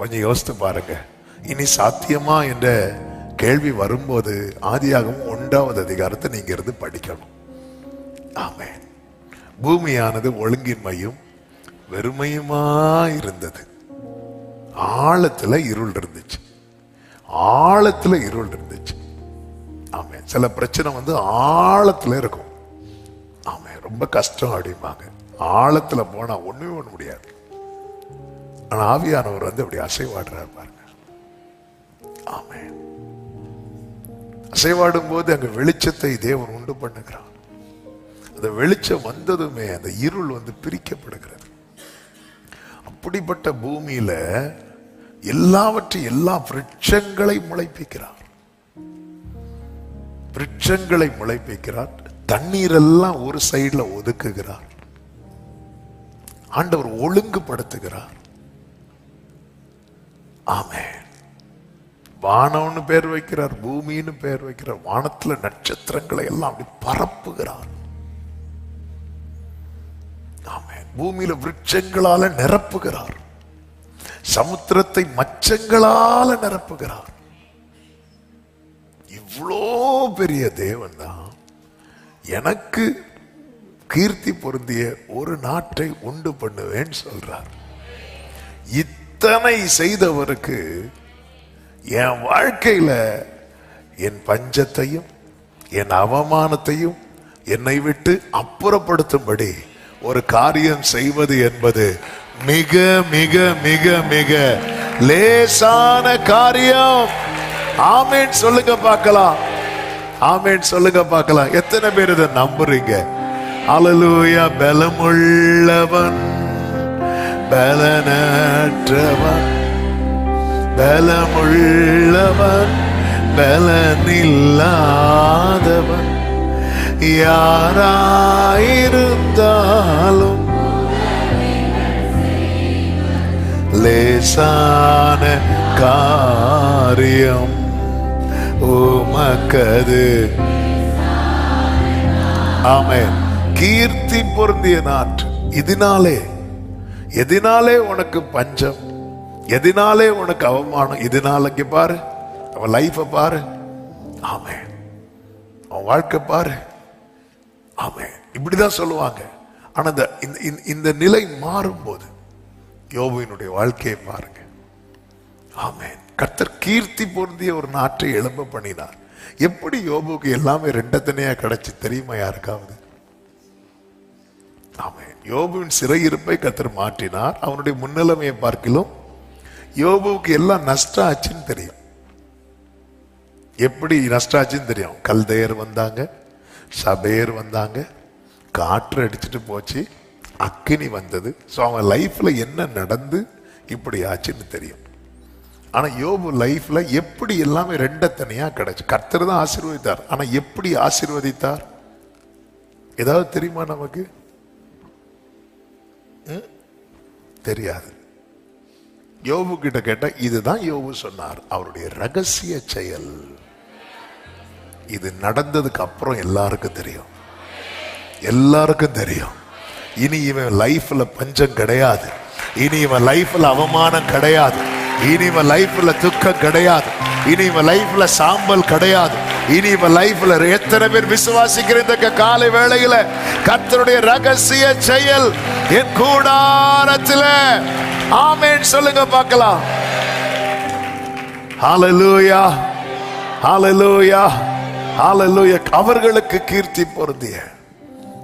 கொஞ்சம் யோசித்து பாருங்க. இனி சாத்தியமா என்ற கேள்வி வரும்போது ஆதியாகவும் ஒன்றாவது அதிகாரத்தை நீங்க இருந்து படிக்கணும். ஆமே பூமியானது ஒழுங்கின்மையும் வெறுமையுமா இருந்தது ஆழத்துல இருள் இருந்துச்சு. ஆழத்துல இருள் இருந்துச்சு. ஆமே சில பிரச்சனை வந்து ஆழத்துல இருக்கும். ஆமே ரொம்ப கஷ்டம் அப்படிம்பாங்க. ஆழத்துல போனா ஒண்ணுமே பண்ண முடியாது. ஆனால் ஆவியானவர் வந்து அப்படி அசைவாடுறார் பாருங்க. ஆமே அசைவாடும் போது அங்கே வெளிச்சத்தை தேவன் உண்டு பண்ணுகிறார். அந்த வெளிச்சம் வந்ததுமே அந்த இருள் வந்து பிரிக்கப்படுகிறது. அப்படிப்பட்ட பூமியில எல்லாவற்றையும் எல்லா விருட்சங்களை முளைப்பிக்கிறார். விருட்சங்களை முளைப்பிக்கிறார். தண்ணீரெல்லாம் ஒரு சைடில் ஒதுக்குகிறார். ஆண்டவர் ஒழுங்குபடுத்துகிறார். ஆமென். வானம்னு பேர் வைக்கிறார் பூமின்னு பேர் வைக்கிறார் வானத்துல நட்சத்திரங்களை எல்லாம் அப்படி பரப்புகிறார். ஆமென். பூமியில விருட்சங்களால நிரப்புகிறார். சமுத்திரத்தை மச்சங்களால நிரப்புகிறார். இவ்வளோ பெரிய தேவன் தான் எனக்கு கீர்த்தி பொருந்திய ஒரு நாட்டை உண்டு பண்ணுவேன்னு சொல்றார். இத்தனை செய்தவருக்கு என் வாழ்க்கையில என் பஞ்சத்தையும் என் அவமானத்தையும் என்னை விட்டு அப்புறப்படுத்தும்படி ஒரு காரியம் செய்வது என்பது மிக மிக மிக மிக லேசான காரியம். ஆமேன். சொல்லுங்க பார்க்கலாம். ஆமேன். சொல்லுங்க பார்க்கலாம். எத்தனை பேர் இதை நம்புறீங்க? அலலூயா பலமுள்ளவன். பலனற்றவன் பலமுள்ளவன் பலனில்லாதவன். யாராயிருந்தாலும் லேசான காரியம் உமக்கது. ஆமே கீர்த்தி பொருந்திய நாற்று இதனாலே எதினாலே உனக்கு பஞ்சம்? எதினாலே உனக்கு அவமானம்? எதினாலங்க பாரு. அவன் லைஃபை பாரு. ஆமே அவன் வாழ்க்கை பாரு. ஆமே இப்படிதான் சொல்லுவாங்க. ஆனா இந்த இந்த- இந்த- இந்த நிலை மாறும்போது யோபுவினுடைய வாழ்க்கையை பாருங்க. ஆமே கர்த்தர் கீர்த்தி பொருந்திய ஒரு நாட்டை எழும்ப பண்ணினார். எப்படி யோபுக்கு எல்லாமே ரெண்டத்தனையா கிடைச்சி தெரியுமா யாருக்காவது? ஆமென். யோபுவின் சிறையிருப்பை கர்த்தர் மாற்றினார். அவனுடைய முன்னிலைமையை பார்க்கிலும் யோபுவுக்கு எல்லாம் நஷ்டம் ஆச்சுன்னு தெரியும். எப்படி நஷ்டம் ஆச்சுன்னு தெரியும்? கல்தையர் வந்தாங்க சபையர் வந்தாங்க காற்று அடிச்சுட்டு போச்சு அக்கினி வந்தது. ஸோ அவன் லைஃப்ல என்ன நடந்து இப்படி ஆச்சுன்னு தெரியும். ஆனா யோபு லைஃப்ல எப்படி எல்லாமே ரெண்டத்தனையா கிடைச்சு கர்த்தர் தான் ஆசீர்வதித்தார். ஆனா எப்படி ஆசீர்வதித்தார்? ஏதாவது தெரியுமா நமக்கு? தெரியாது. யோபு கிட்ட கேட்டா இதுதான் யோபு சொன்னார். அவருடைய ரகசிய செயல். இது நடந்ததுக்கு அப்புறம் எல்லாருக்கும் தெரியும். எல்லாருக்கும் தெரியும். இனி இவன் லைஃப்ல பஞ்சம் கிடையாது. இனி இவன் லைஃப்ல அவமானம் கிடையாது. இனி இவன் லைஃப்ல துக்கம் கிடையாது. இனி இவன் லைஃப்ல சாம்பல் கிடையாது. இனி இவன் லைஃப்ல எத்தனை பேர் விசுவாசிக்கிற இந்த காலை வேளையில? கத்தருடைய ரகசிய செயல் என் கூடாரத்தில். ஆமேன். சொல்லுங்க பார்க்கலாம். ஹalleluya ஹalleluya ஹalleluya அவர்களுக்கு கீர்த்தி பொருந்திய.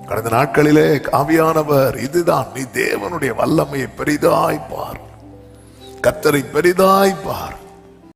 கடந்த நாட்களிலே காவியானவர் இதுதான் நீ தேவனுடைய வல்லமையை பெரிதாய் பார் கத்தரை பெரிதாய் பார்